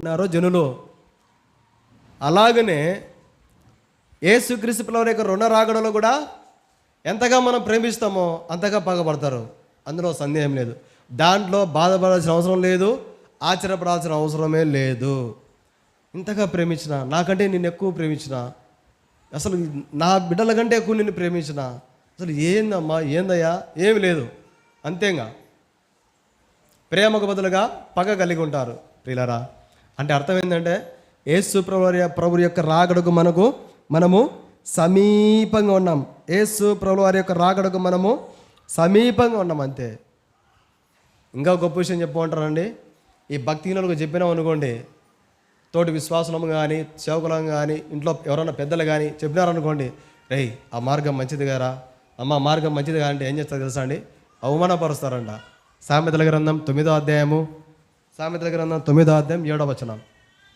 ఉన్నారో జనులు. అలాగనే ఏసుక్రీస్తు పిల్లల యొక్క రుణ రాగడంలో కూడా ఎంతగా మనం ప్రేమిస్తామో అంతగా పగబడతారు అందులో సందేహం లేదు. దాంట్లో బాధపడాల్సిన అవసరం లేదు. ఆశ్చర్యపడాల్సిన అవసరమే లేదు. ఇంతగా ప్రేమించిన నాకంటే నిన్ను ఎక్కువ ప్రేమించిన అసలు నా బిడ్డల కంటే ఎక్కువ నిన్ను ప్రేమించిన అసలు ఏందమ్మా ఏందయ్యా ఏమి లేదు. అంతేగా. ప్రేమకు బదులుగా పగ కలిగి ఉంటారు ప్రియులరా. అంటే అర్థం ఏంటంటే యేసు ప్రభు ప్రభు యొక్క రాగడకు మనకు మనము సమీపంగా ఉన్నాం. యేసు ప్రభు వారి యొక్క రాగడకు మనము సమీపంగా ఉన్నాం అంతే. ఇంకా గొప్ప విషయం చెప్పమంటారండి ఈ భక్తిహీనులకు చెప్పినాం అనుకోండి తోటి విశ్వాసం కానీ సేవకులం కానీ ఇంట్లో ఎవరైనా పెద్దలు కానీ చెప్పినారనుకోండి రేయ్ ఆ మార్గం మంచిది గారా అమ్మ మార్గం మంచిది కాదంటే ఏం చేస్తారు తెలుసా అండి? అవమానపరుస్తారంట. సామెతల గ్రంథం తొమ్మిదో అధ్యాయము సామెతల గ్రంథం తొమ్మిదో అధ్యాయం ఏడవ వచనం.